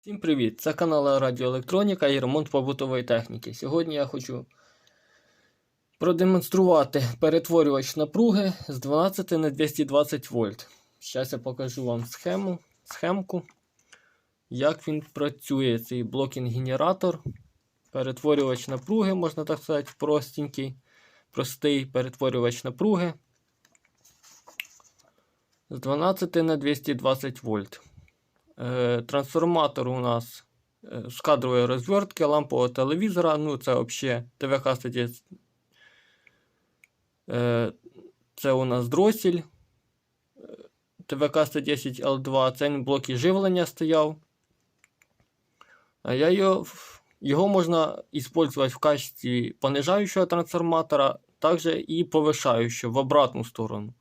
Всім привіт! Це канал Радіоелектроніка і ремонт побутової техніки. Сьогодні я хочу продемонструвати перетворювач напруги з 12 на 220 вольт. Зараз я покажу вам схему, схемку, як він працює, цей блокінг-генератор. Перетворювач напруги, можна так сказати, простенький, простий перетворювач напруги з 12 на 220 вольт. Е, Трансформатор у нас е, з кадрової розвертки, лампового телевізора. Ну, це взагалі ТВК статті. Е, Це у нас дросіль. ТВК 110 L2. Це він в живлення стояв. А я його, його можна використовувати в качестві понижаючого трансформатора, також і повишаючого в обратну сторону.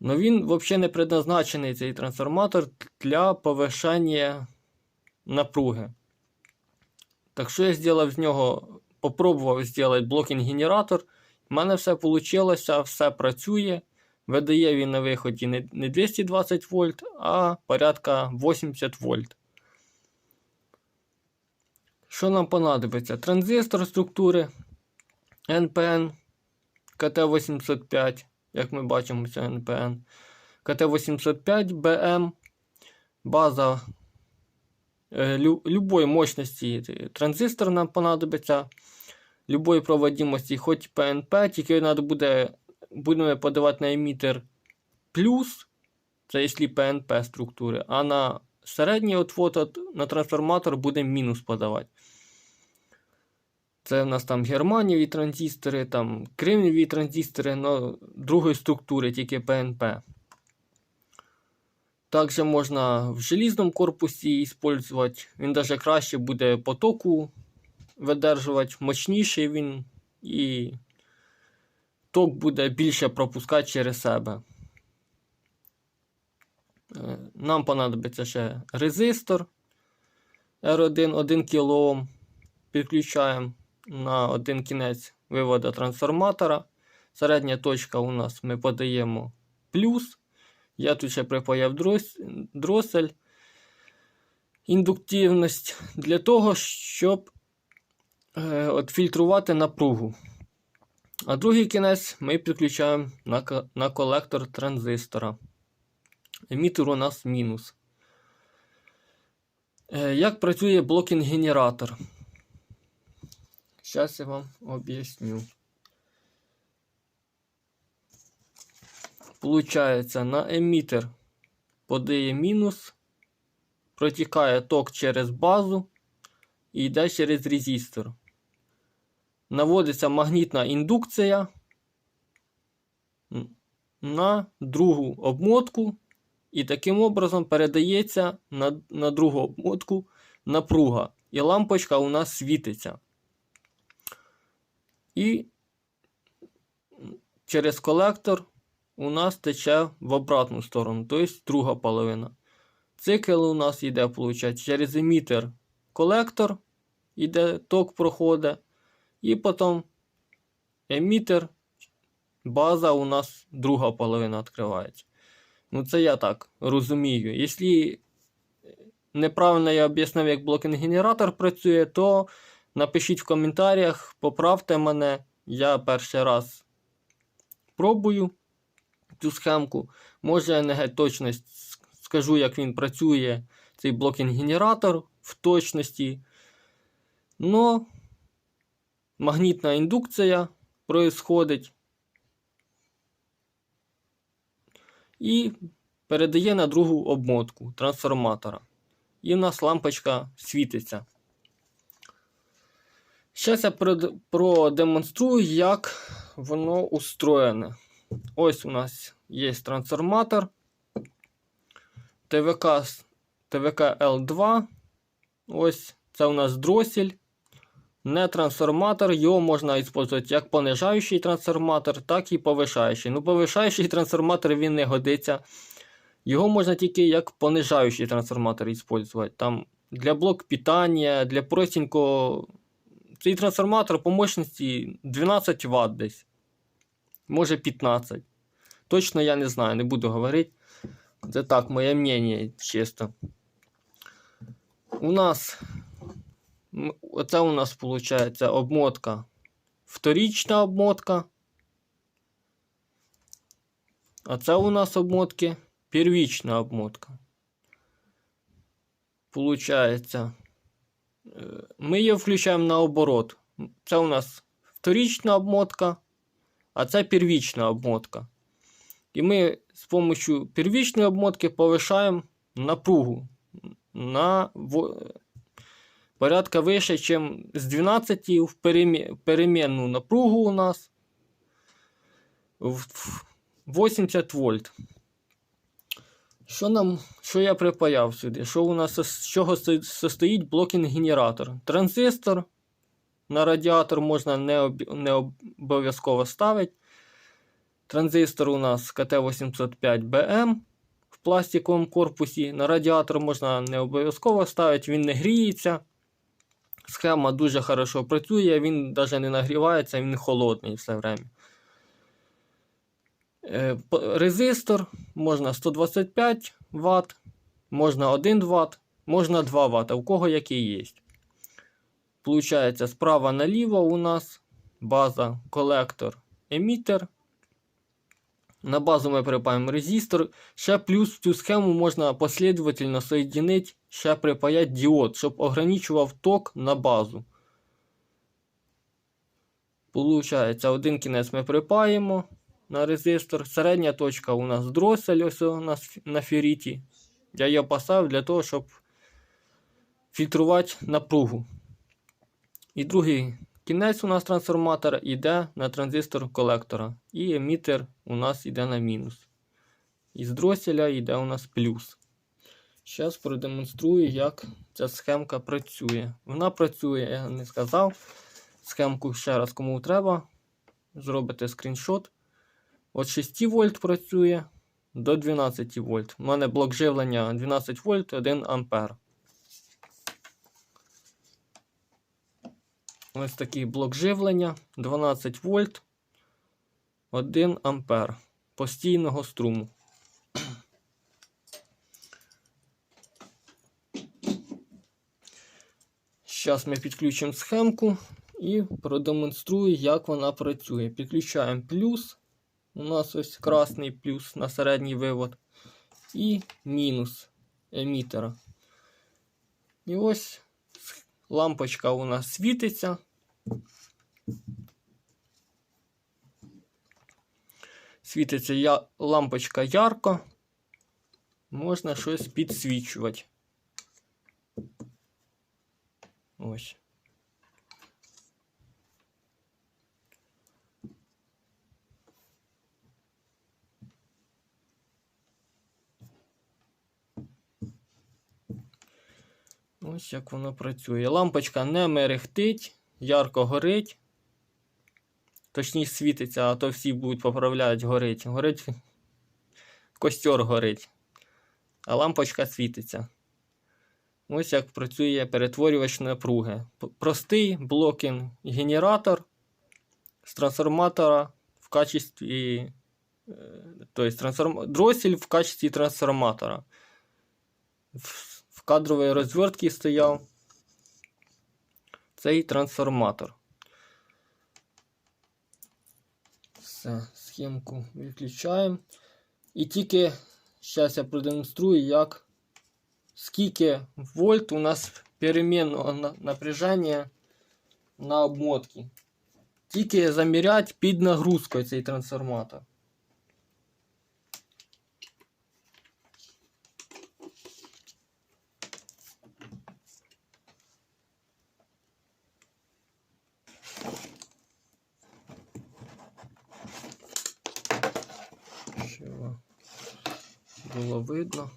Но він взагалі не предназначений цей трансформатор для повишення напруги. Так що я зробив з нього, попробував зробити блокінг-генератор. У мене все вийшло, все працює. Видає він на виході не не 220 вольт, а порядка 80 вольт. Що нам понадобиться? Транзистор структури NPN КТ-805 як ми бачимо, це NPN. КТ-805BM. База е, лю, любої мощності транзистор нам понадобиться. Любої проводимості, хоч PNP, тільки треба буде будемо подавати на емітер плюс, це якщо PNP структури, а на середній отвод на трансформатор буде мінус подавати. Це в нас там германієві транзистори, там кремнієві транзистори, але другої структури, тільки ПНП. Також можна в желізному корпусі використовувати. Він навіть краще буде потоку видержувати, мощніший він і ток буде більше пропускати через себе. Е, нам понадобиться ще резистор R1 1 кОм. Підключаємо на один кінець виводу трансформатора. Середня точка у нас ми подаємо плюс. Я тут ще припаяв дросель. Індуктивність для того, щоб е, от, фільтрувати напругу. А другий кінець ми підключаємо на на колектор транзистора. Емітер у нас мінус. Е, як працює блокінг-генератор? Сейчас я вам объясню. Получається, на емітер подає мінус, протікає ток через базу і йде через резистор. Наводиться магнітна індукція на другу обмотку, і таким образом передається на, на другу обмотку напруга. І лампочка у нас світиться. І через колектор у нас тече в обратну сторону, тобто друга половина. Цикл у нас йде, виходить, через емітер колектор, іде ток проходить, і потім емітер, база у нас друга половина відкривається. Ну, це я так розумію. Якщо неправильно я об'яснив, як блокінг-генератор працює, то Напишіть в коментарях, поправте мене. Я перший раз пробую цю схемку. Може, я не геть точно скажу, як він працює, цей блокінг-генератор в точності. Но магнітна індукція происходить і передає на другу обмотку трансформатора. І в нас лампочка світиться. Зараз я продемонструю, як воно устроєне. Ось у нас є трансформатор ТВК ТВК L2. Ось це у нас дросель. Не трансформатор, його можна використовувати як понижаючий трансформатор, так і повишаючий. Ну, повишаючий трансформатор він не годиться. Його можна тільки як понижаючий трансформатор використовувати. Там Для блок питання, для простенького цей трансформатор по мощності 12 Вт десь. Може 15. Точно я не знаю, не буду говорити. Це так, моє мнение чисто. у нас оце у нас виходить обмотка. Вторічна обмотка. А це у нас обмотки первічна обмотка. Получається, ми її включаємо наоборот. Це у нас вторічна обмотка, а це первічна обмотка. І ми з допомогою первічної обмотки повишаємо напругу на порядка вище, ніж з 12 в перемінну напругу у нас в 80 вольт. Що нам, що я припаяв сюди? Що у нас з чого состоїть блокінг-генератор? Транзистор на радіатор можна не, об, не обов'язково ставити. Транзистор у нас КТ805BM в пластиковому корпусі. На радіатор можна не обов'язково ставити, він не гріється. Схема дуже хорошо працює, він навіть не нагрівається, він холодний все время. Е, Резистор можна 125 Вт, можна 1 Вт, можна 2 Вт, у кого який є. Получається, справа наліво у нас база, колектор, емітер. На базу ми припаємо резистор. Ще плюс цю схему можна последовательно соединити, ще припаяти діод, щоб ограничував ток на базу. Получається, один кінець ми припаємо на резистор. Середня точка у нас дросель ось у нас на феріті. Я її поставив для того, щоб фільтрувати напругу. І другий кінець у нас трансформатора йде на транзистор колектора. І емітер у нас йде на мінус. І з дроселя йде у нас плюс. Зараз продемонструю, як ця схемка працює. Вона працює, я не сказав. Схемку ще раз кому треба. Зробите скріншот. От 6 вольт працює до 12 вольт. У мене блок живлення 12 вольт 1 ампер. Ось такий блок живлення 12 вольт 1 ампер постійного струму. Зараз ми підключимо схемку і продемонструю, як вона працює. Підключаємо плюс. У нас ось красний плюс на середній вивод. І мінус емітера. І ось лампочка у нас світиться. Світиться я... лампочка ярко. Можна щось підсвічувати. Ось. Ось як воно працює. Лампочка не мерехтить, ярко горить. Точніше світиться, а то всі будуть поправляти, горить. Горить. Костер горить. А лампочка світиться. Ось як працює перетворювач напруги. Простий блокінг генератор з трансформатора в качестві. Тобто трансформ... дросіль в качестві трансформатора. Кадровій розвертці стояв цей трансформатор. Все, схемку виключаємо. І тільки зараз я продемонструю, як скільки вольт у нас перемінного напряження на обмотці. Тільки заміряти під нагрузкою цей трансформатор. Щоб було видно.